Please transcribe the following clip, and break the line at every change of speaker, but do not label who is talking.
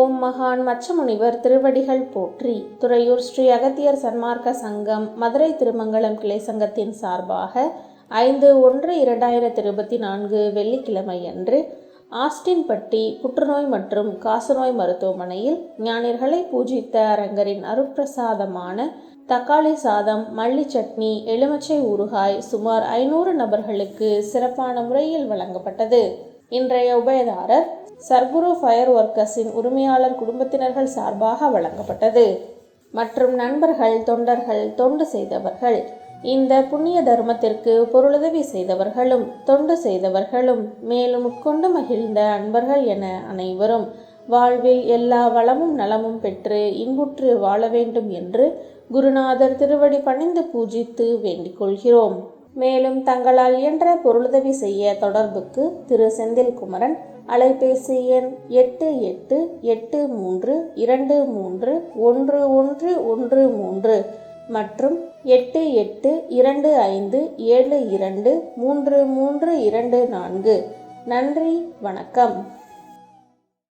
ஓம் மகான் மச்சமுனிவர் திருவடிகள் போற்றி. துறையூர் ஸ்ரீ அகத்தியர் சன்மார்க்க சங்கம் மதுரை திருமங்கலம் கிளை சங்கத்தின் சார்பாக ஐந்து ஒன்று இரண்டாயிரத்தி இருபத்தி நான்கு வெள்ளிக்கிழமை அன்று ஆஸ்டின்பட்டி புற்றுநோய் மற்றும் காசநோய் மருத்துவமனையில் ஞானிகளை பூஜித்த அரங்கரின் அருட்பிரசாதமான தக்காளி சாதம் மல்லி சட்னி எலுமிச்சை ஊறுகாய் சுமார் ஐநூறு நபர்களுக்கு சிறப்பான முறையில் வழங்கப்பட்டது. இன்றைய உபயதாரர் சர்க்குரு ஃபயர் ஒர்க்கர்ஸின் உரிமையாளர் குடும்பத்தினர்கள் சார்பாக வழங்கப்பட்டது. மற்றும் நண்பர்கள் தொண்டர்கள் தொண்டு செய்தவர்கள் இந்த புண்ணிய தர்மத்திற்கு பொருளுதவி செய்தவர்களும் தொண்டு செய்தவர்களும் மேலும் உட்கொண்டு மகிழ்ந்த அன்பர்கள் என அனைவரும் வாழ்வில் எல்லா வளமும் நலமும் பெற்று இன்புற்று வாழ வேண்டும் என்று குருநாதர் திருவடி பணிந்து பூஜித்து வேண்டிக் கொள்கிறோம். மேலும் தங்களால் இயன்ற பொருளுதவி செய்ய தொடர்புக்கு திரு செந்தில்குமரன் அலைபேசி எண் எட்டு எட்டு எட்டு மூன்று இரண்டு மூன்று ஒன்று ஒன்று ஒன்று மூன்று மற்றும் எட்டு எட்டு இரண்டு ஐந்து ஏழு இரண்டு மூன்று மூன்று இரண்டு நான்கு. நன்றி வணக்கம்.